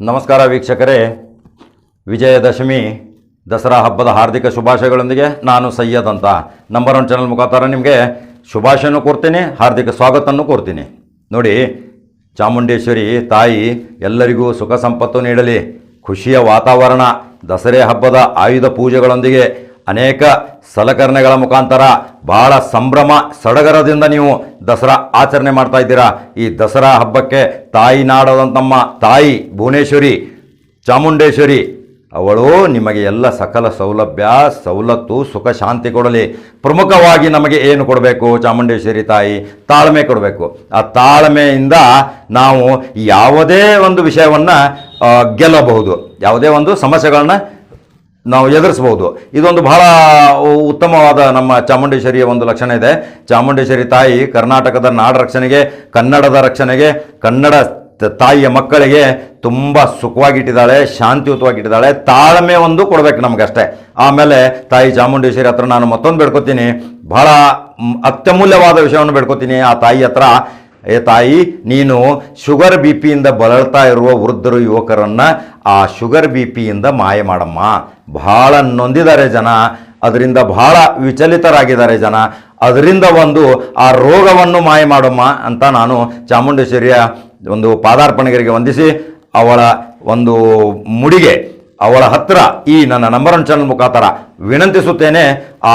ನಮಸ್ಕಾರ ವೀಕ್ಷಕರೇ. ವಿಜಯದಶಮಿ, ದಸರಾ ಹಬ್ಬದ ಹಾರ್ದಿಕ ಶುಭಾಶಯಗಳೊಂದಿಗೆ ನಾನು ಸೈಯದ್ ಅಂತ. ನಂಬರ್ ಒನ್ ಚಾನಲ್ ಮುಖಾಂತರ ನಿಮಗೆ ಶುಭಾಶಯನೂ ಕೊಡ್ತೀನಿ, ಹಾರ್ದಿಕ ಸ್ವಾಗತವನ್ನು ಕೊಡ್ತೀನಿ. ನೋಡಿ, ಚಾಮುಂಡೇಶ್ವರಿ ತಾಯಿ ಎಲ್ಲರಿಗೂ ಸುಖ ಸಂಪತ್ತು ನೀಡಲಿ. ಖುಷಿಯ ವಾತಾವರಣ, ದಸರೆ ಹಬ್ಬದ ಆಯುಧ ಪೂಜೆಗಳೊಂದಿಗೆ ಅನೇಕ ಸಲಕರಣೆಗಳ ಮುಖಾಂತರ ಬಹಳ ಸಂಭ್ರಮ ಸಡಗರದಿಂದ ನೀವು ದಸರಾ ಆಚರಣೆ ಮಾಡ್ತಾ ಇದ್ದೀರಾ. ಈ ದಸರಾ ಹಬ್ಬಕ್ಕೆ ತಾಯಿ ನಾಡೋದಂತ ನಮ್ಮ ತಾಯಿ ಭುವನೇಶ್ವರಿ, ಚಾಮುಂಡೇಶ್ವರಿ, ಅವಳು ನಿಮಗೆ ಎಲ್ಲ ಸಕಲ ಸೌಲಭ್ಯ, ಸವಲತ್ತು, ಸುಖ, ಶಾಂತಿ ಕೊಡಲಿ. ಪ್ರಮುಖವಾಗಿ ನಮಗೆ ಏನು ಕೊಡಬೇಕು? ಚಾಮುಂಡೇಶ್ವರಿ ತಾಯಿ ತಾಳ್ಮೆ ಕೊಡಬೇಕು. ಆ ತಾಳ್ಮೆಯಿಂದ ನಾವು ಯಾವುದೇ ಒಂದು ವಿಷಯವನ್ನು ಗೆಲ್ಲಬಹುದು. ಯಾವುದೇ ಒಂದು ಸಮಸ್ಯೆಗಳನ್ನ ನಾವು ಎದುರಿಸ್ಬೋದು ಇದೊಂದು ಬಹಳ ಉತ್ತಮವಾದ ನಮ್ಮ ಚಾಮುಂಡೇಶ್ವರಿಯ ಒಂದು ಲಕ್ಷಣ ಇದೆ. ಚಾಮುಂಡೇಶ್ವರಿ ತಾಯಿ ಕರ್ನಾಟಕದ ನಾಡ ರಕ್ಷಣೆಗೆ, ಕನ್ನಡದ ರಕ್ಷಣೆಗೆ, ಕನ್ನಡ ತಾಯಿಯ ಮಕ್ಕಳಿಗೆ ತುಂಬ ಸುಖವಾಗಿಟ್ಟಿದ್ದಾಳೆ, ಶಾಂತಿಯುತವಾಗಿಟ್ಟಿದ್ದಾಳೆ. ತಾಳ್ಮೆ ಒಂದು ಕೊಡ್ಬೇಕು ನಮಗಷ್ಟೇ. ಆಮೇಲೆ ತಾಯಿ ಚಾಮುಂಡೇಶ್ವರಿ ಹತ್ರ ನಾನು ಮತ್ತೊಂದು ಬೇಡ್ಕೊತೀನಿ. ಬಹಳ ಅತ್ಯಮೂಲ್ಯವಾದ ವಿಷಯವನ್ನು ಬೇಡ್ಕೊತೀನಿ. ಆ ತಾಯಿ ಹತ್ರ ಏ ತಾಯಿ, ನೀನು ಶುಗರ್ ಬಿ ಪಿಯಿಂದ ಬಳಲ್ತಾ ಇರುವ ವೃದ್ಧರು ಯುವಕರನ್ನು ಆ ಶುಗರ್ ಬಿ ಪಿಯಿಂದ ಮಾಯ ಮಾಡಮ್ಮ. ಬಹಳ ನೊಂದಿದ್ದಾರೆ ಜನ, ಅದರಿಂದ ಬಹಳ ವಿಚಲಿತರಾಗಿದ್ದಾರೆ ಜನ, ಅದರಿಂದ ಒಂದು ಆ ರೋಗವನ್ನು ಮಾಯ ಮಾಡಮ್ಮ ಅಂತ ನಾನು ಚಾಮುಂಡೇಶ್ವರಿಯ ಒಂದು ಪಾದಾರ್ಪಣೆಗರಿಗೆ ವಂದಿಸಿ, ಅವಳ ಒಂದು ಮುಡಿಗೆ, ಅವಳ ಹತ್ತಿರ ಈ ನನ್ನ ನಂಬರ್ ಒನ್ ಚಾನಲ್ ಮುಖಾಂತರ ವಿನಂತಿಸುತ್ತೇನೆ, ಆ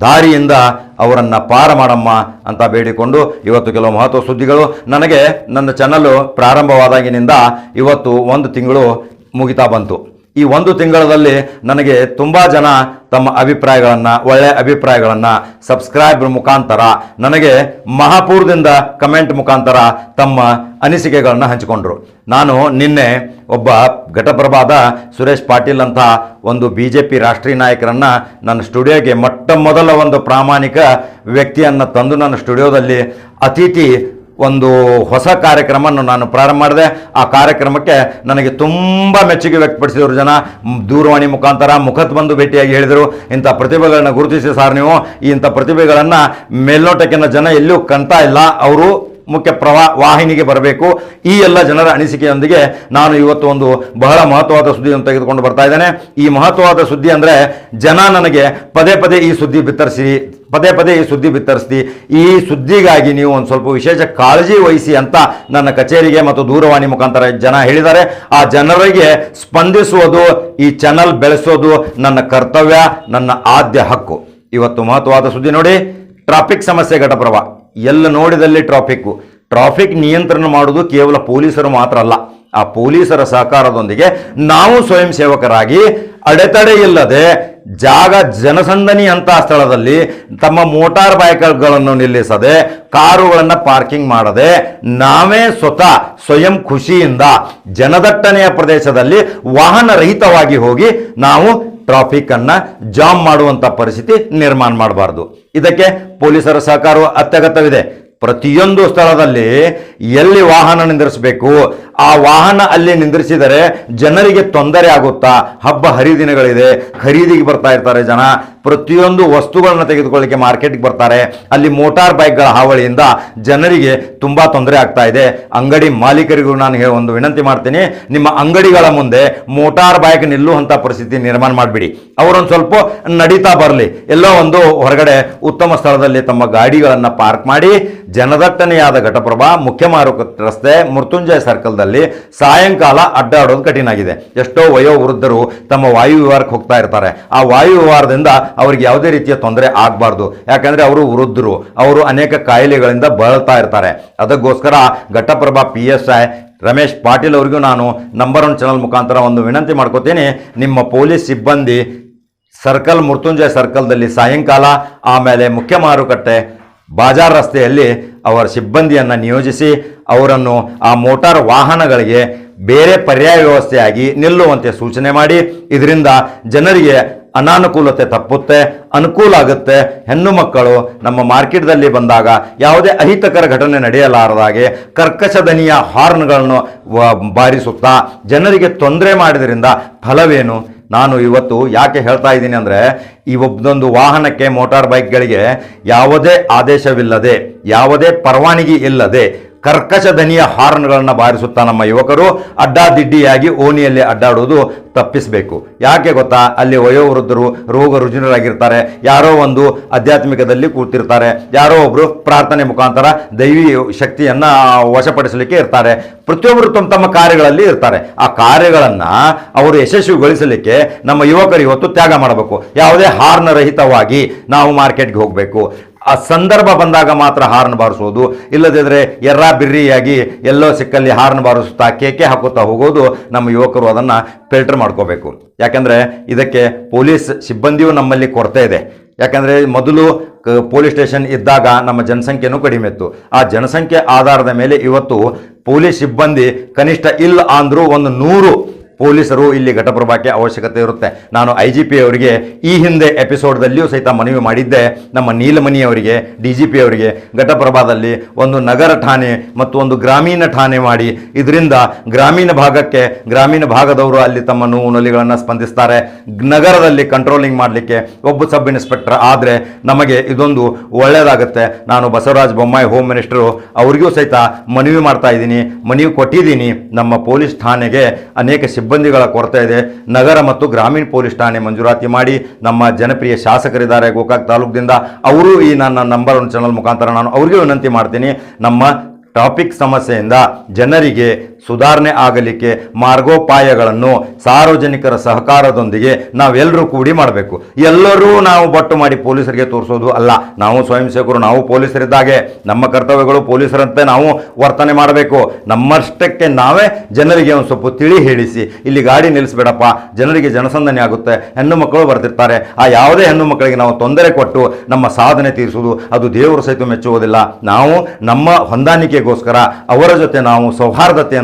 ದಾರಿಯಿಂದ ಅವರನ್ನು ಪಾರ ಮಾಡಮ್ಮ ಅಂತ ಬೇಡಿಕೊಂಡು ಇವತ್ತು ಕೆಲವು ಮಹತ್ವ ಸುದ್ದಿಗಳು. ನನಗೆ ನನ್ನ ಚಾನಲ್ಲು ಪ್ರಾರಂಭವಾದಾಗಿನಿಂದ ಇವತ್ತು ಒಂದು ತಿಂಗಳು ಮುಗಿತಾ ಬಂತು. ಈ ಒಂದು ತಿಂಗಳಲ್ಲಿ ನನಗೆ ತುಂಬ ಜನ ತಮ್ಮ ಅಭಿಪ್ರಾಯಗಳನ್ನು ಒಳ್ಳೆಯ ಅಭಿಪ್ರಾಯಗಳನ್ನು ಸಬ್ಸ್ಕ್ರೈಬರ್ ಮುಖಾಂತರ, ನನಗೆ ಮಹಾಪೂರ್ದಿಂದ ಕಮೆಂಟ್ ಮುಖಾಂತರ ತಮ್ಮ ಅನಿಸಿಕೆಗಳನ್ನು ಹಂಚಿಕೊಂಡ್ರು. ನಾನು ನಿನ್ನೆ ಒಬ್ಬ ಘಟಪ್ರಭಾದ ಸುರೇಶ್ ಪಾಟೀಲ್ ಅಂತ ಒಂದು ಬಿ ಜೆ ಪಿ ರಾಷ್ಟ್ರೀಯ ನಾಯಕರನ್ನ ನನ್ನ ಸ್ಟುಡಿಯೋಗೆ ಮೊಟ್ಟ ಮೊದಲ ಒಂದು ಪ್ರಾಮಾಣಿಕ ವ್ಯಕ್ತಿಯನ್ನು ತಂದು ನನ್ನ ಸ್ಟುಡಿಯೋದಲ್ಲಿ ಅತಿಥಿ ಒಂದು ಹೊಸ ಕಾರ್ಯಕ್ರಮವನ್ನು ನಾನು ಪ್ರಾರಂಭ ಮಾಡಿದೆ. ಆ ಕಾರ್ಯಕ್ರಮಕ್ಕೆ ನನಗೆ ತುಂಬ ಮೆಚ್ಚುಗೆ ವ್ಯಕ್ತಪಡಿಸಿದರು ಜನ. ದೂರವಾಣಿ ಮುಖಾಂತರ ಮುಖತ್ ಬಂದು ಭೇಟಿಯಾಗಿ ಹೇಳಿದರು. ಇಂಥ ಪ್ರತಿಭೆಗಳನ್ನ ಗುರುತಿಸಿ ಸಾರ್ ನೀವು. ಇಂಥ ಪ್ರತಿಭೆಗಳನ್ನು ಮೇಲ್ನೋಟಕ್ಕಿನ ಜನ ಎಲ್ಲೂ ಕಾಣ್ತಾ ಇಲ್ಲ. ಅವರು ಮುಖ್ಯ ಪ್ರವಾ ವಾಹಿನಿಗೆ ಬರಬೇಕು. ಈ ಎಲ್ಲ ಜನರ ಅನಿಸಿಕೆಯೊಂದಿಗೆ ನಾನು ಇವತ್ತು ಒಂದು ಬಹಳ ಮಹತ್ವವಾದ ಸುದ್ದಿಯನ್ನು ತೆಗೆದುಕೊಂಡು ಬರ್ತಾ ಇದ್ದೇನೆ. ಈ ಮಹತ್ವವಾದ ಸುದ್ದಿ ಅಂದರೆ ಜನ ನನಗೆ ಪದೇ ಪದೇ ಈ ಸುದ್ದಿ ಬಿತ್ತರಿಸಿ ಪದೇ ಪದೇ ಈ ಸುದ್ದಿ ಬಿತ್ತರಿಸ್ತಿ. ಈ ಸುದ್ದಿಗಾಗಿ ನೀವು ಒಂದು ಸ್ವಲ್ಪ ವಿಶೇಷ ಕಾಳಜಿ ವಹಿಸಿ ಅಂತ ನನ್ನ ಕಚೇರಿಗೆ ಮತ್ತು ದೂರವಾಣಿ ಮುಖಾಂತರ ಜನ ಹೇಳಿದ್ದಾರೆ. ಆ ಜನರಿಗೆ ಸ್ಪಂದಿಸುವುದು, ಈ ಚಾನಲ್ ಬೆಳೆಸೋದು ನನ್ನ ಕರ್ತವ್ಯ, ನನ್ನ ಆದ್ಯ ಹಕ್ಕು. ಇವತ್ತು ಮಹತ್ವವಾದ ಸುದ್ದಿ ನೋಡಿ. ಟ್ರಾಫಿಕ್ ಸಮಸ್ಯೆ ಘಟಪ್ರಭ. ಎಲ್ಲ ನೋಡಿದಲ್ಲಿ ಟ್ರಾಫಿಕ್ಕು ಟ್ರಾಫಿಕ್ ನಿಯಂತ್ರಣ ಮಾಡುವುದು ಕೇವಲ ಪೊಲೀಸರು ಮಾತ್ರ ಅಲ್ಲ. ಆ ಪೊಲೀಸರ ಸಹಕಾರದೊಂದಿಗೆ ನಾವು ಸ್ವಯಂ ಸೇವಕರಾಗಿ, ಅಡೆತಡೆ ಇಲ್ಲದೆ ಜಾಗ ಜನಸಂದಣಿ ಅಂತ ಸ್ಥಳದಲ್ಲಿ ತಮ್ಮ ಮೋಟಾರ್ ಬೈಕ್ಗಳನ್ನು ನಿಲ್ಲಿಸದೆ ಕಾರುಗಳನ್ನು ಪಾರ್ಕಿಂಗ್ ಮಾಡದೆ ನಾವೇ ಸ್ವತಃ ಸ್ವಯಂ ಖುಷಿಯಿಂದ ಜನದಟ್ಟಣೆಯ ಪ್ರದೇಶದಲ್ಲಿ ವಾಹನ ರಹಿತವಾಗಿ ಹೋಗಿ ನಾವು ಟ್ರಾಫಿಕ್ ಅನ್ನ ಜಾಮ್ ಮಾಡುವಂತ ಪರಿಸ್ಥಿತಿ ನಿರ್ಮಾಣ ಮಾಡಬಾರ್ದು. ಇದಕ್ಕೆ ಪೊಲೀಸರ ಸಹಕಾರವು ಅತ್ಯಗತ್ಯವಿದೆ. ಪ್ರತಿಯೊಂದು ಸ್ಥಳದಲ್ಲಿ ಎಲ್ಲಿ ವಾಹನ ನಿಂದಿರಿಸಬೇಕು? ಆ ವಾಹನ ಅಲ್ಲಿ ನಿಂದಿರಿಸಿದರೆ ಜನರಿಗೆ ತೊಂದರೆ ಆಗುತ್ತಾ? ಹಬ್ಬ ಹರಿದಿನಗಳಿದೆ, ಖರೀದಿಗೆ ಬರ್ತಾ ಇರ್ತಾರೆ ಜನ. ಪ್ರತಿಯೊಂದು ವಸ್ತುಗಳನ್ನ ತೆಗೆದುಕೊಳ್ಳಿಕ್ಕೆ ಮಾರ್ಕೆಟ್ಗೆ ಬರ್ತಾರೆ. ಅಲ್ಲಿ ಮೋಟಾರ್ ಬೈಕ್ಗಳ ಹಾವಳಿಯಿಂದ ಜನರಿಗೆ ತುಂಬಾ ತೊಂದರೆ ಆಗ್ತಾ ಇದೆ. ಅಂಗಡಿ ಮಾಲೀಕರಿಗೂ ನಾನು ಒಂದು ವಿನಂತಿ ಮಾಡ್ತೀನಿ. ನಿಮ್ಮ ಅಂಗಡಿಗಳ ಮುಂದೆ ಮೋಟಾರ್ ಬೈಕ್ ನಿಲ್ಲುವಂಥ ಪರಿಸ್ಥಿತಿ ನಿರ್ಮಾಣ ಮಾಡಿಬಿಡಿ. ಅವರೊಂದು ಸ್ವಲ್ಪ ನಡೀತಾ ಬರಲಿ. ಎಲ್ಲೋ ಒಂದು ಹೊರಗಡೆ ಉತ್ತಮ ಸ್ಥಳದಲ್ಲಿ ತಮ್ಮ ಗಾಡಿಗಳನ್ನು ಪಾರ್ಕ್ ಮಾಡಿ, ಜನದಟ್ಟಣೆಯಾದ ಘಟಪ್ರಭಾ ಮುಖ್ಯ ಮಾರುಕಟ್ಟೆ ರಸ್ತೆ ಮೃತ್ಯುಂಜಯ ಸರ್ಕಲ್ದಲ್ಲಿ ಸಾಯಂಕಾಲ ಅಡ್ಡಾಡೋದು ಕಠಿಣ ಆಗಿದೆ ಎಷ್ಟೋ ವಯೋವೃದ್ಧರು ತಮ್ಮ ವಾಯು ವಿಹಾರಕ್ಕೆ ಹೋಗ್ತಾ ಇರ್ತಾರೆ. ಆ ವಾಯು ವಿಹಾರದಿಂದ ಅವರಿಗೆ ಯಾವುದೇ ರೀತಿಯ ತೊಂದರೆ ಆಗಬಾರ್ದು. ಯಾಕಂದ್ರೆ ಅವರು ವೃದ್ಧರು. ಅವರು ಅನೇಕ ಕಾಯಿಲೆಗಳಿಂದ ಬಳಲ್ತಾ ಇರ್ತಾರೆ. ಅದಕ್ಕೋಸ್ಕರ Ghataprabha P S I Ramesh Patil ಅವರಿಗೂ ನಾನು ನಂಬರ್ ಒನ್ ಚಾನಲ್ ಮುಖಾಂತರ ಒಂದು ವಿನಂತಿ ಮಾಡ್ಕೋತೀನಿ. ನಿಮ್ಮ ಪೊಲೀಸ್ ಸಿಬ್ಬಂದಿ ಸರ್ಕಲ್ ಮೃತ್ಯುಂಜಯ ಸರ್ಕಲ್ದಲ್ಲಿ ಸಾಯಂಕಾಲ, ಆಮೇಲೆ ಮುಖ್ಯ ಮಾರುಕಟ್ಟೆ ಬಾಜಾರ್ ರಸ್ತೆಯಲ್ಲಿ ಅವರ ಸಿಬ್ಬಂದಿಯನ್ನು ನಿಯೋಜಿಸಿ ಅವರನ್ನು ಆ ಮೋಟಾರ್ ವಾಹನಗಳಿಗೆ ಬೇರೆ ಪರ್ಯಾಯ ವ್ಯವಸ್ಥೆಯಾಗಿ ನಿಲ್ಲುವಂತೆ ಸೂಚನೆ ಮಾಡಿ. ಇದರಿಂದ ಜನರಿಗೆ ಅನಾನುಕೂಲತೆ ತಪ್ಪುತ್ತೆ, ಅನುಕೂಲ ಆಗುತ್ತೆ. ಹೆಣ್ಣು ಮಕ್ಕಳು ನಮ್ಮ ಮಾರ್ಕೆಟ್ದಲ್ಲಿ ಬಂದಾಗ ಯಾವುದೇ ಅಹಿತಕರ ಘಟನೆ ನಡೆಯಲಾರದಾಗೆ ಕರ್ಕಶ ದನಿಯ ಹಾರ್ನ್ಗಳನ್ನು ಬಾರಿಸುತ್ತಾ ಜನರಿಗೆ ತೊಂದರೆ ಮಾಡಿದ್ರಿಂದ ಫಲವೇನು? ನಾನು ಇವತ್ತು ಯಾಕೆ ಹೇಳ್ತಾ ಇದ್ದೀನಿ ಅಂದರೆ, ಈ ಒಬ್ಬೊಂದು ವಾಹನಕ್ಕೆ ಮೋಟಾರ್ ಬೈಕ್ಗಳಿಗೆ ಯಾವುದೇ ಆದೇಶವಿಲ್ಲದೆ, ಯಾವುದೇ ಪರವಾನಗಿ ಇಲ್ಲದೆ ಕರ್ಕಶ ದನಿಯ ಹಾರ್ನ್ಗಳನ್ನು ಬಾರಿಸುತ್ತಾ ನಮ್ಮ ಯುವಕರು ಅಡ್ಡಾದಿಡ್ಡಿಯಾಗಿ ಓಣಿಯಲ್ಲಿ ಅಡ್ಡಾಡುವುದು ತಪ್ಪಿಸಬೇಕು. ಯಾಕೆ ಗೊತ್ತಾ? ಅಲ್ಲಿ ವಯೋವೃದ್ಧರು ರೋಗ ರುಜಿನರಾಗಿರ್ತಾರೆ ಯಾರೋ ಒಂದು ಆಧ್ಯಾತ್ಮಿಕದಲ್ಲಿ ಕೂತಿರ್ತಾರೆ. ಯಾರೋ ಒಬ್ಬರು ಪ್ರಾರ್ಥನೆ ಮುಖಾಂತರ ದೈವಿ ಶಕ್ತಿಯನ್ನು ವಶಪಡಿಸಲಿಕ್ಕೆ ಇರ್ತಾರೆ. ಪ್ರತಿಯೊಬ್ಬರು ತಮ್ಮ ತಮ್ಮ ಕಾರ್ಯಗಳಲ್ಲಿ ಇರ್ತಾರೆ. ಆ ಕಾರ್ಯಗಳನ್ನು ಅವರು ಯಶಸ್ವಿಗೊಳಿಸಲಿಕ್ಕೆ ನಮ್ಮ ಯುವಕರು ಇವತ್ತು ತ್ಯಾಗ ಮಾಡಬೇಕು. ಯಾವುದೇ ಹಾರ್ನ ರಹಿತವಾಗಿ ನಾವು ಮಾರ್ಕೆಟ್ಗೆ ಹೋಗಬೇಕು. ಆ ಸಂದರ್ಭ ಬಂದಾಗ ಮಾತ್ರ ಹಾರ್ನ್ ಬಾರಿಸೋದು ಇಲ್ಲದಿದ್ದರೆ ಎರ್ರ ಬಿರ್ರಿಯಾಗಿ ಎಲ್ಲೋ ಸಿಕ್ಕಲ್ಲಿ ಹಾರ್ನ್ ಬಾರಿಸುತ್ತಾ ಕೇಕೆ ಹಾಕುತ್ತಾ ಹೋಗೋದು ನಮ್ಮ ಯುವಕರು ಅದನ್ನು ಫಿಲ್ಟರ್ ಮಾಡ್ಕೋಬೇಕು. ಯಾಕಂದರೆ ಇದಕ್ಕೆ ಪೊಲೀಸ್ ಸಿಬ್ಬಂದಿಯೂ ನಮ್ಮಲ್ಲಿ ಕೊರತೆ ಇದೆ. ಯಾಕಂದರೆ ಮೊದಲು ಕ- ಪೊಲೀಸ್ ಸ್ಟೇಷನ್ ಇದ್ದಾಗ ನಮ್ಮ ಜನಸಂಖ್ಯೆನೂ ಕಡಿಮೆ ಇತ್ತು. ಆ ಜನಸಂಖ್ಯೆ ಆಧಾರದ ಮೇಲೆ ಇವತ್ತು ಪೊಲೀಸ್ ಸಿಬ್ಬಂದಿ ಕನಿಷ್ಠ ಇಲ್ಲ ಅಂದರೂ ಒಂದು ನೂರು ಪೊಲೀಸರು ಇಲ್ಲಿ ಘಟಪ್ರಭಾಕ್ಕೆ ಅವಶ್ಯಕತೆ ಇರುತ್ತೆ. ನಾನು ಐ ಜಿ ಅವರಿಗೆ ಈ ಹಿಂದೆ ಎಪಿಸೋಡ್ದಲ್ಲಿಯೂ ಸಹಿತ ಮನವಿ ಮಾಡಿದ್ದೆ. ನಮ್ಮ ನೀಲಮಣಿ ಅವರಿಗೆ ಡಿ ಜಿ ಅವರಿಗೆ ಘಟಪ್ರಭಾದಲ್ಲಿ ಒಂದು ನಗರ ಠಾಣೆ ಮತ್ತು ಒಂದು ಗ್ರಾಮೀಣ ಠಾಣೆ ಮಾಡಿ. ಇದರಿಂದ ಗ್ರಾಮೀಣ ಭಾಗಕ್ಕೆ, ಗ್ರಾಮೀಣ ಭಾಗದವರು ಅಲ್ಲಿ ತಮ್ಮ ನೋವು ನಲಿಗಳನ್ನು ಸ್ಪಂದಿಸ್ತಾರೆ. ನಗರದಲ್ಲಿ ಕಂಟ್ರೋಲಿಂಗ್ ಮಾಡಲಿಕ್ಕೆ ಒಬ್ಬ ಸಬ್ ಇನ್ಸ್ಪೆಕ್ಟರ್ ಆದರೆ ನಮಗೆ ಇದೊಂದು ಒಳ್ಳೆಯದಾಗುತ್ತೆ ನಾನು ಬಸವರಾಜ ಬೊಮ್ಮಾಯಿ ಹೋಮ್ ಮಿನಿಸ್ಟರು ಅವರಿಗೂ ಸಹಿತ ಮನವಿ ಮಾಡ್ತಾ ಇದ್ದೀನಿ. ಮನವಿ ಕೊಟ್ಟಿದ್ದೀನಿ. ನಮ್ಮ ಪೊಲೀಸ್ ಠಾಣೆಗೆ ಅನೇಕ ಸಿಬ್ಬಂದಿಗಳ ಕೊರತೆ ಇದೆ. ನಗರ ಮತ್ತು ಗ್ರಾಮೀಣ ಪೊಲೀಸ್ ಠಾಣೆ ಮಂಜೂರಾತಿ ಮಾಡಿ ನಮ್ಮ ಜನಪ್ರಿಯ ಶಾಸಕರಿದ್ದಾರೆ ಗೋಕಾಕ್ ತಾಲೂಕಿನಿಂದ. ಅವರು ಈ ನನ್ನ ನಂಬರ್ ಒನ್ ಚಾನಲ್ ಮುಖಾಂತರ ನಾನು ಅವರಿಗೆ ವಿನಂತಿ ಮಾಡ್ತೀನಿ. ನಮ್ಮ ಟಾಪಿಕ್ ಸಮಸ್ಯೆಯಿಂದ ಜನರಿಗೆ ಸುಧಾರಣೆ ಆಗಲಿಕ್ಕೆ ಮಾರ್ಗೋಪಾಯಗಳನ್ನು ಸಾರ್ವಜನಿಕರ ಸಹಕಾರದೊಂದಿಗೆ ನಾವೆಲ್ಲರೂ ಕೂಡಿ ಮಾಡಬೇಕು. ಎಲ್ಲರೂ ನಾವು ಬಟ್ಟು ಮಾಡಿ ಪೊಲೀಸರಿಗೆ ತೋರಿಸೋದು ಅಲ್ಲ. ನಾವು ಸ್ವಯಂ ಸೇವಕರು ನಾವು ಪೊಲೀಸರಿದ್ದಾಗೆ. ನಮ್ಮ ಕರ್ತವ್ಯಗಳು ಪೊಲೀಸರಂತೆ ನಾವು ವರ್ತನೆ ಮಾಡಬೇಕು. ನಮ್ಮಷ್ಟಕ್ಕೆ ನಾವೇ ಜನರಿಗೆ ಒಂದು ಸ್ವಲ್ಪ ತಿಳಿ ಹೇಳಿಸಿ, ಇಲ್ಲಿ ಗಾಡಿ ನಿಲ್ಲಿಸಬೇಡಪ್ಪ, ಜನರಿಗೆ ಜನಸಂದಣಿ ಆಗುತ್ತೆ, ಹೆಣ್ಣು ಮಕ್ಕಳು ಬರ್ತಿರ್ತಾರೆ. ಆ ಯಾವುದೇ ಹೆಣ್ಣು ಮಕ್ಕಳಿಗೆ ನಾವು ತೊಂದರೆ ಕೊಟ್ಟು ನಮ್ಮ ಸಾಧನೆ ತೀರಿಸುವುದು ಅದು ದೇವರು ಸಹಿತ ಮೆಚ್ಚುವುದಿಲ್ಲ. ನಾವು ನಮ್ಮ ಹೊಂದಾಣಿಕೆಗೋಸ್ಕರ ಅವರ ಜೊತೆ ನಾವು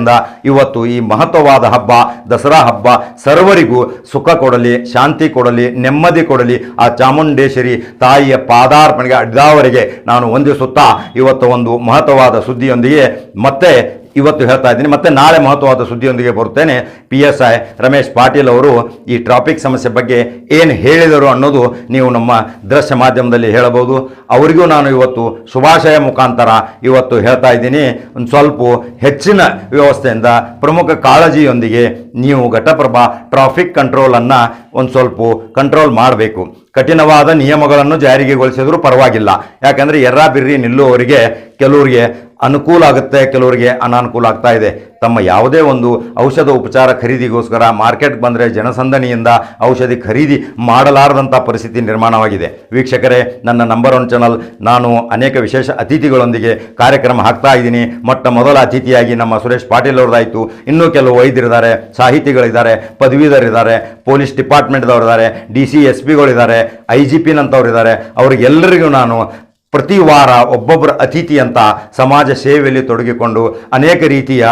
ಸೌಹಾರ್ದತೆಯಿಂದ ಇವತ್ತು ಈ ಮಹತ್ವವಾದ ಹಬ್ಬ, ದಸರಾ ಹಬ್ಬ ಸರ್ವರಿಗೂ ಸುಖ ಕೊಡಲಿ, ಶಾಂತಿ ಕೊಡಲಿ, ನೆಮ್ಮದಿ ಕೊಡಲಿ. ಆ ಚಾಮುಂಡೇಶ್ವರಿ ತಾಯಿಯ ಪಾದಾರ್ಪಣೆಗೆ, ಅಡ್ಡಾವರಿಗೆ ನಾನು ವಂದಿಸುತ್ತಾ ಇವತ್ತು ಒಂದು ಮಹತ್ವವಾದ ಸುದ್ದಿಯೊಂದಿಗೆ ಮತ್ತೆ ಇವತ್ತು ಹೇಳ್ತಾ ಇದ್ದೀನಿ. ಮತ್ತೆ ನಾಳೆ ಮಹತ್ವವಾದ ಸುದ್ದಿಯೊಂದಿಗೆ ಬರುತ್ತೇನೆ. P S I Ramesh Patil ಅವರು ಈ ಟ್ರಾಫಿಕ್ ಸಮಸ್ಯೆ ಬಗ್ಗೆ ಏನು ಹೇಳಿದರು ಅನ್ನೋದು ನೀವು ನಮ್ಮ ದೃಶ್ಯ ಮಾಧ್ಯಮದಲ್ಲಿ ಹೇಳಬಹುದು. ಅವರಿಗೂ ನಾನು ಇವತ್ತು ಶುಭಾಶಯ ಮುಖಾಂತರ ಇವತ್ತು ಹೇಳ್ತಾ ಇದ್ದೀನಿ. ಒಂದು ಸ್ವಲ್ಪ ಹೆಚ್ಚಿನ ವ್ಯವಸ್ಥೆಯಿಂದ ಪ್ರಮುಖ ಕಾಳಜಿಯೊಂದಿಗೆ ನೀವು ಘಟಪ್ರಭಾ ಟ್ರಾಫಿಕ್ ಕಂಟ್ರೋಲನ್ನು ಒಂದು ಸ್ವಲ್ಪ ಕಂಟ್ರೋಲ್ ಮಾಡಬೇಕು. ಕಠಿಣವಾದ ನಿಯಮಗಳನ್ನು ಜಾರಿಗೆಗೊಳಿಸಿದರೂ ಪರವಾಗಿಲ್ಲ. ಯಾಕಂದರೆ ಎರ್ರಾ ಬಿರ್ರಿ ನಿಲ್ಲುವವರಿಗೆ ಕೆಲವರಿಗೆ ಅನುಕೂಲ ಆಗುತ್ತೆ, ಕೆಲವರಿಗೆ ಅನಾನುಕೂಲ ಆಗ್ತಾ ಇದೆ. ತಮ್ಮ ಯಾವುದೇ ಒಂದು ಔಷಧ ಉಪಚಾರ ಖರೀದಿಗೋಸ್ಕರ ಮಾರ್ಕೆಟ್ ಬಂದರೆ ಜನಸಂದಣಿಯಿಂದ ಔಷಧಿ ಖರೀದಿ ಮಾಡಲಾರದಂಥ ಪರಿಸ್ಥಿತಿ ನಿರ್ಮಾಣವಾಗಿದೆ. ವೀಕ್ಷಕರೇ, ನನ್ನ ನಂಬರ್ ಒನ್ ಚಾನಲ್ ನಾನು ಅನೇಕ ವಿಶೇಷ ಅತಿಥಿಗಳೊಂದಿಗೆ ಕಾರ್ಯಕ್ರಮ ಹಾಕ್ತಾ ಇದ್ದೀನಿ. ಮೊಟ್ಟ ಮೊದಲ ಅತಿಥಿಯಾಗಿ ನಮ್ಮ ಸುರೇಶ್ ಪಾಟೀಲ್ ಅವ್ರದ್ದಾಯಿತು. ಇನ್ನೂ ಕೆಲವು ವೈದ್ಯರಿದ್ದಾರೆ, ಸಾಹಿತಿಗಳಿದ್ದಾರೆ, ಪದವೀಧರಿದ್ದಾರೆ, ಪೊಲೀಸ್ ಡಿಪಾರ್ಟ್ಮೆಂಟ್ದವರಿದ್ದಾರೆ, ಡಿ ಸಿ ಎಸ್ ಪಿಗಳಿದ್ದಾರೆ, ಐ ಜಿ ಪಿನಂಥವ್ರಿದ್ದಾರೆ ಅವರಿಗೆಲ್ಲರಿಗೂ ನಾನು ಪ್ರತಿ ವಾರ ಒಬ್ಬೊಬ್ಬರ ಅತಿಥಿ ಅಂತ ಸಮಾಜ ಸೇವೆಯಲ್ಲಿ ತೊಡಗಿಕೊಂಡು ಅನೇಕ ರೀತಿಯ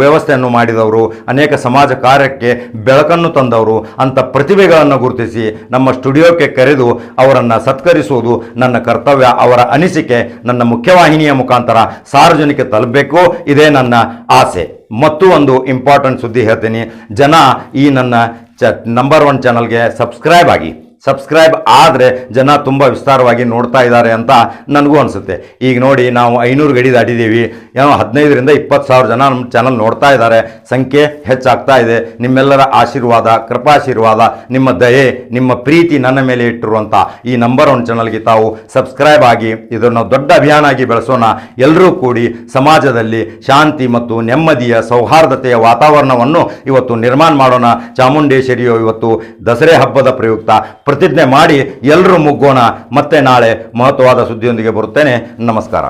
ವ್ಯವಸ್ಥೆಯನ್ನು ಮಾಡಿದವರು, ಅನೇಕ ಸಮಾಜ ಕಾರ್ಯಕ್ಕೆ ಬೆಳಕನ್ನು ತಂದವರು ಅಂಥ ಪ್ರತಿಭೆಗಳನ್ನು ಗುರುತಿಸಿ ನಮ್ಮ ಸ್ಟುಡಿಯೋಕ್ಕೆ ಕರೆದು ಅವರನ್ನು ಸತ್ಕರಿಸುವುದು ನನ್ನ ಕರ್ತವ್ಯ, ಅವರ ಅನಿಸಿಕೆ, ನನ್ನ ಮುಖ್ಯವಾಹಿನಿಯ ಮುಖಾಂತರ ಸಾರ್ವಜನಿಕ ತಲುಪಬೇಕು. ಇದೇ ನನ್ನ ಆಸೆ. ಮತ್ತು ಒಂದು ಇಂಪಾರ್ಟೆಂಟ್ ಸುದ್ದಿ ಹೇಳ್ತೀನಿ. ಜನ ಈ ನನ್ನ ಚ ನಂಬರ್ ಒನ್ ಚಾನಲ್ಗೆ ಸಬ್ಸ್ಕ್ರೈಬ್ ಆಗಿ. ಸಬ್ಸ್ಕ್ರೈಬ್ ಆದರೆ ಜನ ತುಂಬ ವಿಸ್ತಾರವಾಗಿ ನೋಡ್ತಾ ಇದ್ದಾರೆ ಅಂತ ನನಗೂ ಅನಿಸುತ್ತೆ. ಈಗ ನೋಡಿ ನಾವು ಐನೂರು ಗಡಿ ದಾಟಿದ್ದೀವಿ. ಏನೋ ಹದಿನೈದರಿಂದ ಇಪ್ಪತ್ತು ಸಾವಿರ ಜನ ನಮ್ಮ ಚಾನಲ್ ನೋಡ್ತಾ ಇದ್ದಾರೆ. ಸಂಖ್ಯೆ ಹೆಚ್ಚಾಗ್ತಾ ಇದೆ. ನಿಮ್ಮೆಲ್ಲರ ಆಶೀರ್ವಾದ, ಕೃಪಾಶೀರ್ವಾದ, ನಿಮ್ಮ ದಯೆ, ನಿಮ್ಮ ಪ್ರೀತಿ ನನ್ನ ಮೇಲೆ ಇಟ್ಟಿರುವಂಥ ಈ ನಂಬರ್ ಒನ್ ಚಾನಲ್ಗೆ ತಾವು ಸಬ್ಸ್ಕ್ರೈಬ್ ಆಗಿ ಇದನ್ನು ದೊಡ್ಡ ಅಭಿಯಾನ ಆಗಿ ಬೆಳೆಸೋಣ. ಎಲ್ಲರೂ ಕೂಡಿ ಸಮಾಜದಲ್ಲಿ ಶಾಂತಿ ಮತ್ತು ನೆಮ್ಮದಿಯ, ಸೌಹಾರ್ದತೆಯ ವಾತಾವರಣವನ್ನು ಇವತ್ತು ನಿರ್ಮಾಣ ಮಾಡೋಣ. ಚಾಮುಂಡೇಶ್ವರಿಯು ಇವತ್ತು ದಸರೆ ಹಬ್ಬದ ಪ್ರಯುಕ್ತ. ಪ್ರತಿಜ್ಞೆ ಮಾಡಿ ಎಲ್ಲರೂ ಮುಗ್ಗೋಣ. ಮತ್ತೆ ನಾಳೆ ಮಹತ್ವವಾದ ಸುದ್ದಿಯೊಂದಿಗೆ ಬರುತ್ತೇನೆ. ನಮಸ್ಕಾರ.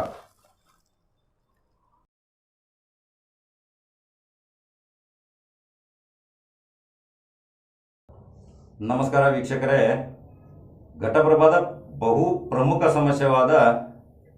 ನಮಸ್ಕಾರ ವೀಕ್ಷಕರೇ. ಘಟಪ್ರಭಾದ ಬಹು ಪ್ರಮುಖ ಸಮಸ್ಯೆವಾದ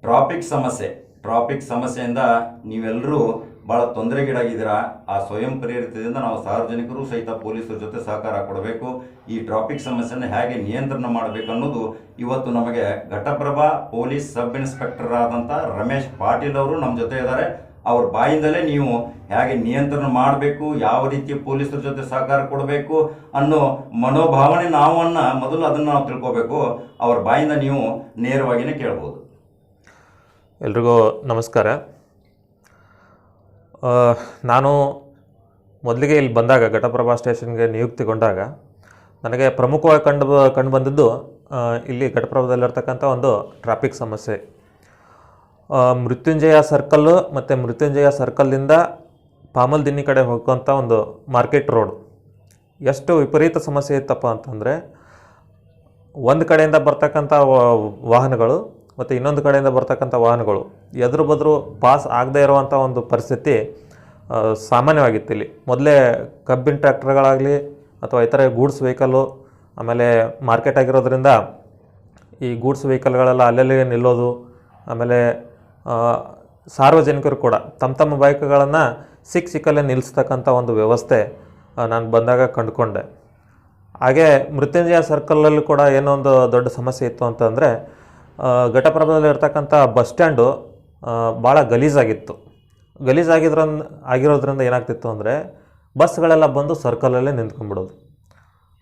ಟ್ರಾಫಿಕ್ ಸಮಸ್ಯೆ. ಟ್ರಾಫಿಕ್ ಸಮಸ್ಯೆಯಿಂದ ನೀವೆಲ್ಲರೂ ಭಾಳ ತೊಂದರೆಗೀಡಾಗಿದ್ದೀರಾ? ಆ ಸ್ವಯಂ ಪ್ರೇರಿತದಿಂದ ನಾವು ಸಾರ್ವಜನಿಕರು ಸಹಿತ ಪೊಲೀಸರ ಜೊತೆ ಸಹಕಾರ ಕೊಡಬೇಕು. ಈ ಟ್ರಾಫಿಕ್ ಸಮಸ್ಯೆನ ಹೇಗೆ ನಿಯಂತ್ರಣ ಮಾಡಬೇಕು ಅನ್ನೋದು ಇವತ್ತು ನಮಗೆ ಘಟಪ್ರಭಾ ಪೊಲೀಸ್ ಸಬ್ ಇನ್ಸ್ಪೆಕ್ಟರ್ ಆದಂಥ ರಮೇಶ್ ಪಾಟೀಲ್ ಅವರು ನಮ್ಮ ಜೊತೆ ಇದ್ದಾರೆ. ಅವ್ರ ಬಾಯಿಂದಲೇ ನೀವು ಹೇಗೆ ನಿಯಂತ್ರಣ ಮಾಡಬೇಕು, ಯಾವ ರೀತಿ ಪೊಲೀಸರ ಜೊತೆ ಸಹಕಾರ ಕೊಡಬೇಕು ಅನ್ನೋ ಮನೋಭಾವನೆ ನಾವನ್ನ ಮೊದಲು ಅದನ್ನು ನಾವು ತಿಳ್ಕೋಬೇಕು. ಅವ್ರ ಬಾಯಿಂದ ನೀವು ನೇರವಾಗಿಯೇ ಕೇಳ್ಬೋದು. ಎಲ್ರಿಗೂ ನಮಸ್ಕಾರ. ನಾನು ಮೊದಲಿಗೆ ಇಲ್ಲಿ ಬಂದಾಗ ಘಟಪ್ರಭಾ ಸ್ಟೇಷನ್ಗೆ ನಿಯುಕ್ತಿಗೊಂಡಾಗ ನನಗೆ ಪ್ರಮುಖವಾಗಿ ಕಂಡು ಕಂಡು ಬಂದಿದ್ದು ಇಲ್ಲಿ ಘಟಪ್ರಭಾದಲ್ಲಿರ್ತಕ್ಕಂಥ ಒಂದು ಟ್ರಾಫಿಕ್ ಸಮಸ್ಯೆ. ಮೃತ್ಯುಂಜಯ ಸರ್ಕಲ್ಲು ಮತ್ತು ಮೃತ್ಯುಂಜಯ ಸರ್ಕಲ್ನಿಂದ ಪಾಮಲ್ ದಿನ್ನಿ ಕಡೆ ಹೋಗುವಂಥ ಒಂದು ಮಾರ್ಕೆಟ್ ರೋಡ್. ಎಷ್ಟು ವಿಪರೀತ ಸಮಸ್ಯೆ ಇತ್ತಪ್ಪ ಅಂತಂದರೆ, ಒಂದು ಕಡೆಯಿಂದ ಬರ್ತಕ್ಕಂಥ ವಾಹನಗಳು ಮತ್ತು ಇನ್ನೊಂದು ಕಡೆಯಿಂದ ಬರ್ತಕ್ಕಂಥ ವಾಹನಗಳು, ಎದುರು ಬದ್ರು ಪಾಸ್ ಆಗದೇ ಇರುವಂಥ ಒಂದು ಪರಿಸ್ಥಿತಿ ಸಾಮಾನ್ಯವಾಗಿತ್ತು ಇಲ್ಲಿ. ಮೊದಲೇ ಕಬ್ಬಿನ ಟ್ರ್ಯಾಕ್ಟರ್ಗಳಾಗಲಿ ಅಥವಾ ಇತರೆ ಗೂಡ್ಸ್ ವೆಹಿಕಲ್ಲು, ಆಮೇಲೆ ಮಾರ್ಕೆಟ್ ಆಗಿರೋದ್ರಿಂದ ಈ ಗೂಡ್ಸ್ ವೆಹಿಕಲ್ಗಳೆಲ್ಲ ಅಲ್ಲಲ್ಲಿ ನಿಲ್ಲೋದು, ಆಮೇಲೆ ಸಾರ್ವಜನಿಕರು ಕೂಡ ತಮ್ಮ ತಮ್ಮ ಬೈಕ್ಗಳನ್ನು ಸಿಕ್ಕ ಸಿಕ್ಕಲ್ಲೇ ನಿಲ್ಲಿಸ್ತಕ್ಕಂಥ ಒಂದು ವ್ಯವಸ್ಥೆ ನಾನು ಬಂದಾಗ ಕಂಡುಕೊಂಡೆ. ಹಾಗೆ ಮೃತ್ಯುಂಜಯ ಸರ್ಕಲಲ್ಲೂ ಕೂಡ ಏನೋ ಒಂದು ದೊಡ್ಡ ಸಮಸ್ಯೆ ಇತ್ತು ಅಂತಂದರೆ ಘಟಪ್ರಭದಲ್ಲಿ ಇರ್ತಕ್ಕಂಥ ಬಸ್ ಸ್ಟ್ಯಾಂಡು ಭಾಳ ಗಲೀಜಾಗಿತ್ತು. ಗಲೀಜಾಗಿದ್ರ ಆಗಿರೋದ್ರಿಂದ ಏನಾಗ್ತಿತ್ತು ಅಂದರೆ, ಬಸ್ಗಳೆಲ್ಲ ಬಂದು ಸರ್ಕಲಲ್ಲೇ ನಿಂತ್ಕೊಂಡ್ಬಿಡೋದು.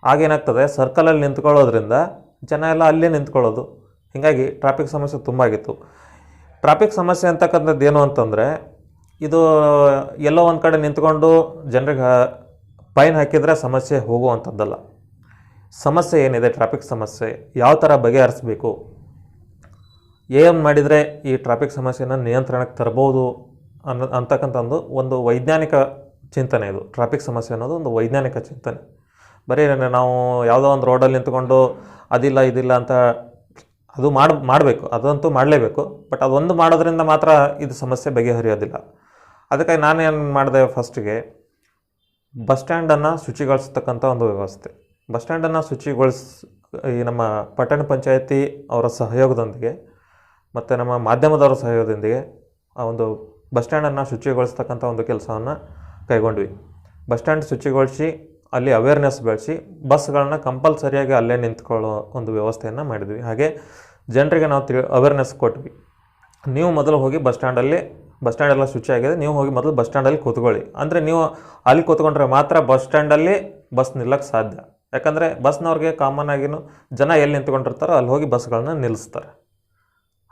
ಆಗೇನಾಗ್ತದೆ ಸರ್ಕಲಲ್ಲಿ ನಿಂತ್ಕೊಳ್ಳೋದ್ರಿಂದ ಜನ ಎಲ್ಲ ಅಲ್ಲೇ ನಿಂತ್ಕೊಳ್ಳೋದು. ಹೀಗಾಗಿ ಟ್ರಾಫಿಕ್ ಸಮಸ್ಯೆ ತುಂಬ ಆಗಿತ್ತು. ಟ್ರಾಫಿಕ್ ಸಮಸ್ಯೆ ಅಂತಕ್ಕಂಥದ್ದು ಏನು ಅಂತಂದರೆ, ಇದು ಎಲ್ಲೋ ಒಂದು ಕಡೆ ನಿಂತ್ಕೊಂಡು ಜನರಿಗೆ ಫೈನ್ ಹಾಕಿದರೆ ಸಮಸ್ಯೆ ಹೋಗುವಂಥದ್ದಲ್ಲ. ಸಮಸ್ಯೆ ಏನಿದೆ, ಟ್ರಾಫಿಕ್ ಸಮಸ್ಯೆ, ಯಾವ ಥರ ಬಗೆಹರಿಸ್ಬೇಕು? ಏನು ಮಾಡಿದರೆ ಈ ಟ್ರಾಫಿಕ್ ಸಮಸ್ಯೆನ ನಿಯಂತ್ರಣಕ್ಕೆ ತರ್ಬೋದು ಅನ್ನೋ ಅಂತಕ್ಕಂಥ ಒಂದು ಒಂದು ವೈಜ್ಞಾನಿಕ ಚಿಂತನೆ ಇದು. ಟ್ರಾಫಿಕ್ ಸಮಸ್ಯೆ ಅನ್ನೋದು ಒಂದು ವೈಜ್ಞಾನಿಕ ಚಿಂತನೆ. ಬರೀ ನಾವು ಯಾವುದೋ ಒಂದು ರೋಡಲ್ಲಿ ನಿಂತ್ಕೊಂಡು ಅದಿಲ್ಲ, ಇದಿಲ್ಲ ಅಂತ ಅದು ಮಾಡಿ, ಮಾಡಬೇಕು. ಅದಂತೂ ಮಾಡಲೇಬೇಕು. ಬಟ್ ಅದೊಂದು ಮಾಡೋದ್ರಿಂದ ಮಾತ್ರ ಇದು ಸಮಸ್ಯೆ ಬಗೆಹರಿಯೋದಿಲ್ಲ. ಅದಕ್ಕಾಗಿ ನಾನೇನು ಮಾಡಿದೆ ಫಸ್ಟಿಗೆ, ಬಸ್ ಸ್ಟ್ಯಾಂಡನ್ನು ಶುಚಿಗೊಳಿಸ್ತಕ್ಕಂಥ ಒಂದು ವ್ಯವಸ್ಥೆ. ಬಸ್ ಸ್ಟ್ಯಾಂಡನ್ನು ಶುಚಿಗೊಳಿಸ್, ಈ ನಮ್ಮ ಪಟ್ಟಣ ಪಂಚಾಯತಿ ಅವರ ಸಹಯೋಗದೊಂದಿಗೆ ಮತ್ತು ನಮ್ಮ ಮಾಧ್ಯಮದವರ ಸಹಯೋಗದೊಂದಿಗೆ ಆ ಒಂದು ಬಸ್ ಸ್ಟ್ಯಾಂಡನ್ನು ಶುಚಿಗೊಳಿಸ್ತಕ್ಕಂಥ ಒಂದು ಕೆಲಸವನ್ನು ಕೈಗೊಂಡ್ವಿ. ಬಸ್ ಸ್ಟ್ಯಾಂಡ್ ಶುಚಿಗೊಳಿಸಿ ಅಲ್ಲಿ ಅವೇರ್ನೆಸ್ ಬೆಳೆಸಿ ಬಸ್ಗಳನ್ನ ಕಂಪಲ್ಸರಿಯಾಗಿ ಅಲ್ಲೇ ನಿಂತ್ಕೊಳ್ಳೋ ಒಂದು ವ್ಯವಸ್ಥೆಯನ್ನು ಮಾಡಿದ್ವಿ. ಹಾಗೆ ಜನರಿಗೆ ನಾವು ತಿಳಿ ಅವೇರ್ನೆಸ್ ಕೊಟ್ವಿ. ನೀವು ಮೊದಲು ಹೋಗಿ ಬಸ್ ಸ್ಟ್ಯಾಂಡಲ್ಲಿ, ಬಸ್ ಸ್ಟ್ಯಾಂಡ್ ಎಲ್ಲ ಶುಚಿಯಾಗಿದೆ ನೀವು ಹೋಗಿ ಮೊದಲು ಬಸ್ ಸ್ಟ್ಯಾಂಡಲ್ಲಿ ಕೂತ್ಕೊಳ್ಳಿ. ಅಂದರೆ ನೀವು ಅಲ್ಲಿ ಕೂತ್ಕೊಂಡ್ರೆ ಮಾತ್ರ ಬಸ್ ಸ್ಟ್ಯಾಂಡಲ್ಲಿ ಬಸ್ ನಿಲ್ಲಕ್ಕೆ ಸಾಧ್ಯ. ಯಾಕಂದರೆ ಬಸ್ನವ್ರಿಗೆ ಕಾಮನ್ ಆಗಿನೂ ಜನ ಎಲ್ಲಿ ನಿಂತ್ಕೊಂಡಿರ್ತಾರೋ ಅಲ್ಲಿ ಹೋಗಿ ಬಸ್ಗಳನ್ನ ನಿಲ್ಲಿಸ್ತಾರೆ.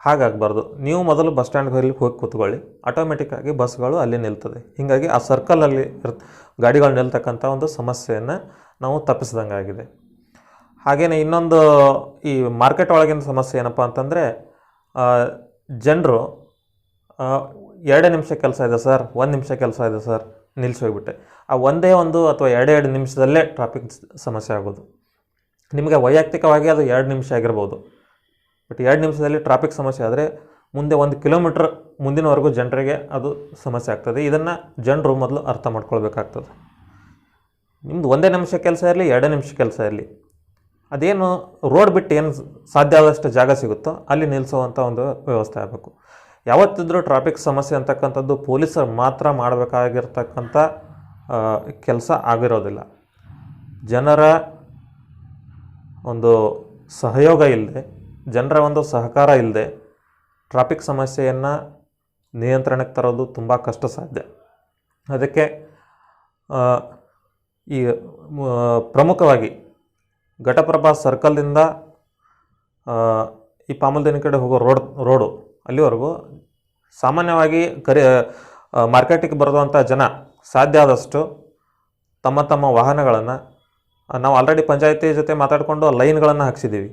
ಹಾಗಾಗಬಾರ್ದು. ನೀವು ಮೊದಲು ಬಸ್ ಸ್ಟ್ಯಾಂಡ್ಗೆ ಹೋಗಿ ಹೋಗಿ ಕೂತ್ಕೊಳ್ಳಿ. ಆಟೋಮೆಟಿಕ್ಕಾಗಿ ಬಸ್ಗಳು ಅಲ್ಲಿ ನಿಲ್ತದೆ. ಹೀಗಾಗಿ ಆ ಸರ್ಕಲಲ್ಲಿ ಇರ್ ಗಾಡಿಗಳು ನಿಲ್ತಕ್ಕಂಥ ಒಂದು ಸಮಸ್ಯೆಯನ್ನು ನಾವು ತಪ್ಪಿಸ್ದಂಗೆ ಆಗಿದೆ. ಹಾಗೆಯೇ ಇನ್ನೊಂದು ಈ ಮಾರ್ಕೆಟ್ ಒಳಗಿನ ಸಮಸ್ಯೆ ಏನಪ್ಪ ಅಂತಂದರೆ ಜನರು ಎರಡು ನಿಮಿಷ ಕೆಲಸ ಇದೆ ಸರ್, ಒಂದು ನಿಮಿಷ ಕೆಲಸ ಇದೆ ಸರ್ ನಿಲ್ಲಿಸಿ ಹೋಗ್ಬಿಟ್ಟೆ. ಆ ಒಂದೇ ಒಂದು ಅಥವಾ ಎರಡೇ ಎರಡು ನಿಮಿಷದಲ್ಲೇ ಟ್ರಾಫಿಕ್ ಸಮಸ್ಯೆ ಆಗೋದು. ನಿಮಗೆ ವೈಯಕ್ತಿಕವಾಗಿ ಅದು ಎರಡು ನಿಮಿಷ ಆಗಿರ್ಬೋದು. ಬಟ್ ಎರಡು ನಿಮಿಷದಲ್ಲಿ ಟ್ರಾಫಿಕ್ ಸಮಸ್ಯೆ ಆದರೆ ಮುಂದೆ ಒಂದು ಕಿಲೋಮೀಟ್ರ್ ಮುಂದಿನವರೆಗೂ ಜನರಿಗೆ ಅದು ಸಮಸ್ಯೆ ಆಗ್ತದೆ. ಇದನ್ನು ಜನರು ಮೊದಲು ಅರ್ಥ ಮಾಡ್ಕೊಳ್ಬೇಕಾಗ್ತದೆ. ನಿಮ್ಮದು ಒಂದೇ ನಿಮಿಷ ಕೆಲಸ ಇರಲಿ, ಎರಡೇ ನಿಮಿಷ ಕೆಲಸ ಇರಲಿ. ಅದೇನು ರೋಡ್ ಬಿಟ್ಟು ಏನು ಸಾಧ್ಯ ಆದಷ್ಟು ಜಾಗ ಸಿಗುತ್ತೋ ಅಲ್ಲಿ ನಿಲ್ಲಿಸುವಂಥ ಒಂದು ವ್ಯವಸ್ಥೆ ಆಗಬೇಕು. ಯಾವತ್ತಿದ್ರೂ ಟ್ರಾಫಿಕ್ ಸಮಸ್ಯೆ ಅಂತಕ್ಕಂಥದ್ದು ಪೊಲೀಸರು ಮಾತ್ರ ಮಾಡಬೇಕಾಗಿರ್ತಕ್ಕಂಥ ಕೆಲಸ ಆಗಿರೋದಿಲ್ಲ. ಜನರ ಒಂದು ಸಹಯೋಗ ಇಲ್ಲದೆ ಜನರ ಒಂದು ಸಹಕಾರ ಇಲ್ಲದೆ ಟ್ರಾಫಿಕ್ ಸಮಸ್ಯೆಯನ್ನು ನಿಯಂತ್ರಣಕ್ಕೆ ತರೋದು ತುಂಬ ಕಷ್ಟ ಸಾಧ್ಯ. ಅದಕ್ಕೆ ಈ ಪ್ರಮುಖವಾಗಿ ಘಟಪ್ರಭಾ ಸರ್ಕಲ್ನಿಂದ ಈ ಪಾಮಲ್ದಿನ ಕಡೆ ಹೋಗೋ ರೋಡ್ ರೋಡು ಅಲ್ಲಿವರೆಗೂ ಸಾಮಾನ್ಯವಾಗಿ ಕರಿ ಮಾರ್ಕೆಟಿಗೆ ಬರೋದಂಥ ಜನ ಸಾಧ್ಯ ಆದಷ್ಟು ತಮ್ಮ ತಮ್ಮ ವಾಹನಗಳನ್ನು, ನಾವು ಆಲ್ರೆಡಿ ಪಂಚಾಯತಿ ಜೊತೆ ಮಾತಾಡಿಕೊಂಡು ಲೈನ್ಗಳನ್ನು ಹಾಕ್ಸಿದ್ದೀವಿ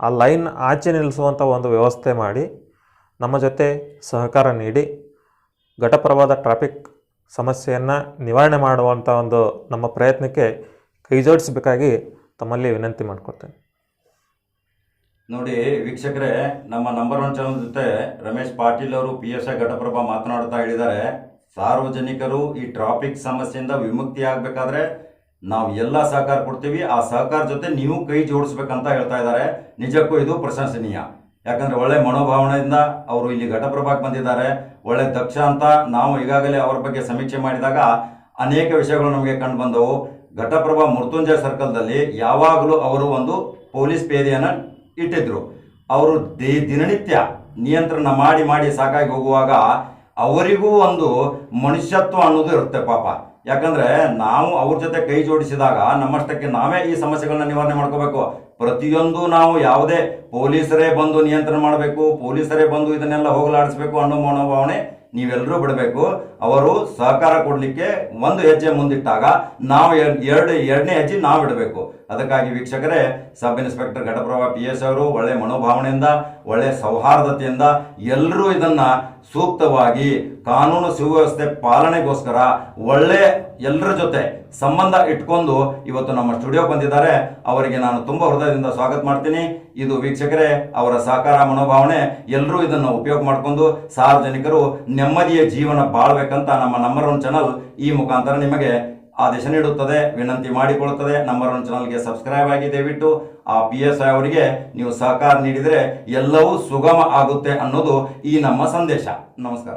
ಆ ಲೈನ್ ಆಚೆ ನಿಲ್ಲಿಸುವಂಥ ಒಂದು ವ್ಯವಸ್ಥೆ ಮಾಡಿ ನಮ್ಮ ಜೊತೆ ಸಹಕಾರ ನೀಡಿ ಘಟಪ್ರಭಾದ ಟ್ರಾಫಿಕ್ ಸಮಸ್ಯೆಯನ್ನು ನಿವಾರಣೆ ಮಾಡುವಂಥ ಒಂದು ನಮ್ಮ ಪ್ರಯತ್ನಕ್ಕೆ ಕೈಜೋಡಿಸಬೇಕಾಗಿ ತಮ್ಮಲ್ಲಿ ವಿನಂತಿ ಮಾಡ್ಕೊಳ್ತೇನೆ. ನೋಡಿ ವೀಕ್ಷಕರೇ, ನಮ್ಮ ನಂಬರ್ ಒನ್ ಚಾನಲ್ ಜೊತೆ ರಮೇಶ್ ಪಾಟೀಲ್ ಅವರು ಪಿ ಎಸ್ ಐ ಘಟಪ್ರಭಾ ಮಾತನಾಡ್ತಾ ಹೇಳಿದ್ದಾರೆ ಸಾರ್ವಜನಿಕರು ಈ ಟ್ರಾಫಿಕ್ ಸಮಸ್ಯೆಯಿಂದ ವಿಮುಕ್ತಿ ಆಗ್ಬೇಕಾದ್ರೆ ನಾವು ಎಲ್ಲ ಸಹಕಾರ ಕೊಡ್ತೀವಿ. ಆ ಸಹಕಾರ ಜೊತೆ ನೀವು ಕೈ ಜೋಡಿಸ್ಬೇಕಂತ ಹೇಳ್ತಾ ಇದ್ದಾರೆ. ನಿಜಕ್ಕೂ ಇದು ಪ್ರಶಂಸನೀಯ. ಯಾಕಂದ್ರೆ ಒಳ್ಳೆ ಮನೋಭಾವನೆಯಿಂದ ಅವರು ಇಲ್ಲಿ ಘಟಪ್ರಭಾಕ್ಕೆ ಬಂದಿದ್ದಾರೆ. ಒಳ್ಳೆ ದಕ್ಷ ಅಂತ ನಾವು ಈಗಾಗಲೇ ಅವರ ಬಗ್ಗೆ ಸಮೀಕ್ಷೆ ಮಾಡಿದಾಗ ಅನೇಕ ವಿಷಯಗಳು ನಮಗೆ ಕಂಡು ಬಂದವು. ಘಟಪ್ರಭಾ ಮೃತ್ಯುಂಜಯ ಸರ್ಕಲ್ದಲ್ಲಿ ಯಾವಾಗಲೂ ಅವರು ಒಂದು ಪೊಲೀಸ್ ಪೇದೆಯನ್ನು ಇಟ್ಟಿದ್ರು. ಅವರು ದಿನನಿತ್ಯ ನಿಯಂತ್ರಣ ಮಾಡಿ ಮಾಡಿ ಸಾಕಾಗಿ ಹೋಗುವಾಗ ಅವರಿಗೂ ಒಂದು ಮನುಷ್ಯತ್ವ ಅನ್ನೋದು ಇರುತ್ತೆ ಪಾಪ. ಯಾಕಂದ್ರೆ ನಾವು ಅವ್ರ ಜೊತೆ ಕೈ ಜೋಡಿಸಿದಾಗ ನಮ್ಮಷ್ಟಕ್ಕೆ ನಾವೇ ಈ ಸಮಸ್ಯೆಗಳನ್ನ ನಿವಾರಣೆ ಮಾಡ್ಕೋಬೇಕು. ಪ್ರತಿಯೊಂದು ನಾವು ಯಾವುದೇ ಪೊಲೀಸರೇ ಬಂದು ನಿಯಂತ್ರಣ ಮಾಡಬೇಕು, ಪೊಲೀಸರೇ ಬಂದು ಇದನ್ನೆಲ್ಲ ಹೋಗಲಾಡಿಸ್ಬೇಕು ಅನ್ನೋ ಮನೋಭಾವನೆ ನೀವೆಲ್ಲರೂ ಬಿಡಬೇಕು. ಅವರು ಸಹಕಾರ ಕೊಡಲಿಕ್ಕೆ ಒಂದು ಹೆಜ್ಜೆ ಮುಂದಿಟ್ಟಾಗ ನಾವು ಎರ್- ಎರಡು, ಎರಡನೇ ಹೆಜ್ಜೆ ನಾವು ಇಡಬೇಕು. ಅದಕ್ಕಾಗಿ ವೀಕ್ಷಕರೇ, sub inspector Ghataprabha P S ಅವರು ಒಳ್ಳೆ ಮನೋಭಾವನೆಯಿಂದ, ಒಳ್ಳೆ ಸೌಹಾರ್ದತೆಯಿಂದ ಎಲ್ಲರೂ ಇದನ್ನ ಸೂಕ್ತವಾಗಿ ಕಾನೂನು ಸುವ್ಯವಸ್ಥೆ ಪಾಲನೆಗೋಸ್ಕರ ಒಳ್ಳೆ ಎಲ್ಲರ ಜೊತೆ ಸಂಬಂಧ ಇಟ್ಕೊಂಡು ಇವತ್ತು ನಮ್ಮ ಸ್ಟುಡಿಯೋ ಬಂದಿದ್ದಾರೆ. ಅವರಿಗೆ ನಾನು ತುಂಬ ಹೃದಯದಿಂದ ಸ್ವಾಗತ ಮಾಡ್ತೀನಿ. ಇದು ವೀಕ್ಷಕರೇ, ಅವರ ಸಹಕಾರ ಮನೋಭಾವನೆ ಎಲ್ಲರೂ ಇದನ್ನು ಉಪಯೋಗ ಮಾಡಿಕೊಂಡು ಸಾರ್ವಜನಿಕರು ನೆಮ್ಮದಿಯ ಜೀವನ ಬಾಳ್ಬೇಕಂತ ನಮ್ಮ ನಂಬರ್ ಒನ್ ಚಾನಲ್ ಈ ಮುಖಾಂತರ ನಿಮಗೆ ಆದೇಶ ನೀಡುತ್ತದೆ. ವಿನಂತಿ ಮಾಡಿಕೊಳ್ಳುತ್ತದೆ. ನಂಬರ್ ಒನ್ ಚಾನಲ್ಗೆ ಸಬ್ಸ್ಕ್ರೈಬ್ ಆಗಿ ದಯವಿಟ್ಟು ಆ ಪಿ ಎಸ್ ಐ ಅವರಿಗೆ ನೀವು ಸಹಕಾರ ನೀಡಿದರೆ ಎಲ್ಲವೂ ಸುಗಮ ಆಗುತ್ತೆ ಅನ್ನೋದು ಈ ನಮ್ಮ ಸಂದೇಶ. ನಮಸ್ಕಾರ.